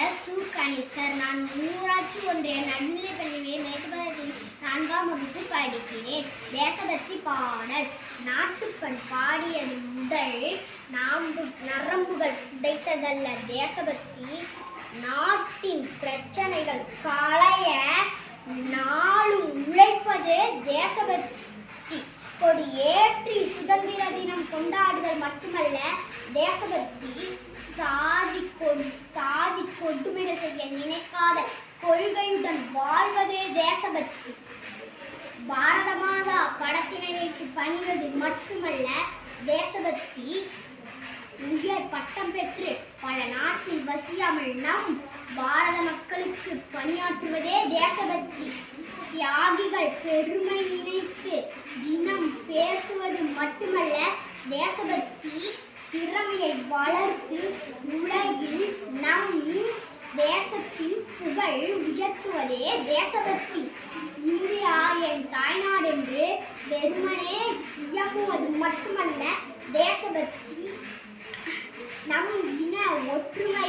என் பெயர் சு நான் ஊராட்சி ஒன்றிய நடுநிலைப் பள்ளியை மேட்டுப்பாளையத்தில் நான்காம் வகுப்பு படிக்கிறேன். தேசபக்தி பாடல். நாட்டுப்பண் பாடியது முதல் நாம்பு நரம்புகள் உடைத்ததல்ல. தேசபக்தி நாட்டின் பிரச்சனைகள் களைய நாளும் உழைப்பது தேசபக்தி. கொடி ஏற்றி சுதந்திர தினம் கொண்டாடுதல் மட்டுமல்ல தேசபக்தி சாதி கொ- கொடுமைகள் செய்ய நினைக்காத கொள்கையுடன் வாழ்வதே தேசபக்தி. பாரத மாதா படத்தினை வைத்து பணிவது மட்டுமல்ல தேசபக்தி உயர் பட்டம் பெற்று பல நாட்டில் வசியாமல் நம் பாரத மக்களுக்கு பணியாற்றுவதே தேசபக்தி. தியாகிகள் பெருமை நினைத்து தினம் பேசுவது மட்டுமல்ல தேசபக்தி திறமையை வளர்த்து உலகில் நம் தேசத்தின் புகழ் உயர்த்துவதே தேசபக்தி. இந்தியா என் தாய்நாடு என்று வெறுமனே இயங்குவது மட்டுமல்ல தேசபக்தி நம் இன ஒற்றுமை